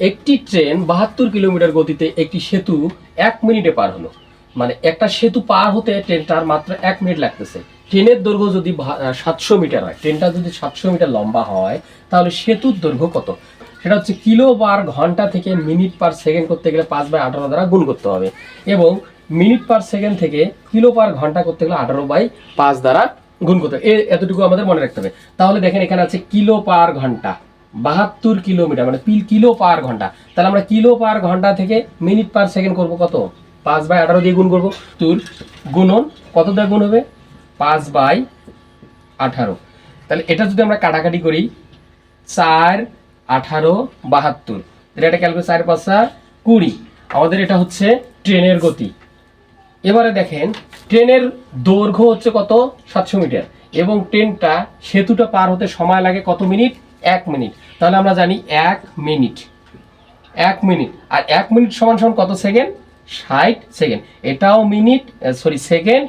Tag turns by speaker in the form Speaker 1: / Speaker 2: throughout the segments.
Speaker 1: একটি ট্রেন বাহাত্তর কিলোমিটার গতিতে একটি সেতু এক মিনিটে পার হলো। মানে একটা সেতু পার হতে ট্রেনটার মাত্র এক মিনিট লাগতেছে। ট্রেনের দৈর্ঘ্য যদি সাতশো মিটার হয়, ট্রেনটা যদি সাতশো মিটার লম্বা হয়, তাহলে সেতুর দৈর্ঘ্য কত? সেটা হচ্ছে কিলো পার ঘণ্টা থেকে মিনিট পার সেকেন্ড করতে গেলে পাঁচ বাই আঠারো দ্বারা গুণ করতে হবে। এবং মিনিট পার সেকেন্ড থেকে কিলো পার ঘণ্টা করতে গেলে আঠারো বাই পাঁচ দ্বারা গুণ করতে হবে। এতটুকু আমাদের মনে রাখতে হবে। তাহলে দেখেন এখানে আছে কিলো পার ঘণ্টা। বাহাত্তর কিলোমিটার মানে পিল কিলো পার ঘণ্টা। তাহলে আমরা কিলো পার ঘণ্টা থেকে মিনিট পার সেকেন্ড করব কত? পাঁচ বাই আঠারো দিয়ে গুণ করব। তোর গুণন, কত দিয়ে গুণ হবে? পাঁচ বাই আঠারো। তাহলে এটা যদি আমরা কাটাকাটি করি, চার, আঠারো, বাহাত্তর। তাহলে এটা ক্যালকুলেট চার, পাঁচা কুড়ি। আমাদের এটা হচ্ছে ট্রেনের গতি। এবারে দেখেন, ট্রেনের দৈর্ঘ্য হচ্ছে কত? সাতশো মিটার। এবং ট্রেনটা সেতুটা পার হতে সময় লাগে কত মিনিট? এক মিনিট। তাহলে আমরা জানি এক মিনিট। এক মিনিট। আর এক মিনিট সমান সমান কত সেকেন্ড? ষাট সেকেন্ড। এটাও মিনিট সরি সেকেন্ড,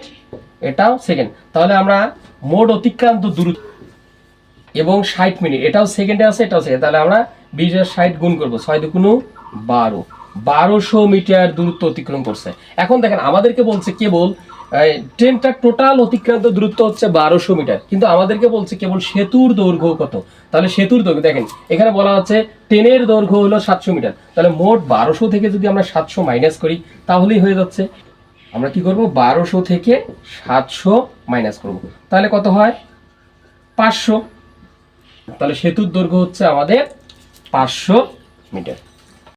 Speaker 1: এটাও সেকেন্ড। তাহলে আমরা মোট অতিক্রান্ত দূরত্ব এবং ষাট মিনিট। এটাও সেকেন্ডে আছে, এটাও সেকেন্ড। তাহলে আমরা বিশ আর ষাট গুণ করব, ছয় দুগুণু বারো। বারোশো মিটার দূরত্ব অতিক্রম করছে। এখন দেখেন, আমাদেরকে বলছে কেবল এই, ট্রেনটার টোটাল অতিক্রান্ত দূরত্ব হচ্ছে বারোশো মিটার। কিন্তু আমাদেরকে বলছে কেবল সেতুর দৈর্ঘ্য কত? তাহলে সেতুর দৈর্ঘ্য দেখেন এখানে বলা হচ্ছে ট্রেনের দৈর্ঘ্য হলো সাতশো মিটার। তাহলে মোট বারোশো থেকে যদি আমরা সাতশো মাইনাস করি তাহলেই হয়ে যাচ্ছে আমরা কি করব? বারোশো থেকে সাতশো মাইনাস করব। তাহলে কত হয়? পাঁচশো। তাহলে সেতুর দৈর্ঘ্য হচ্ছে আমাদের পাঁচশো মিটার।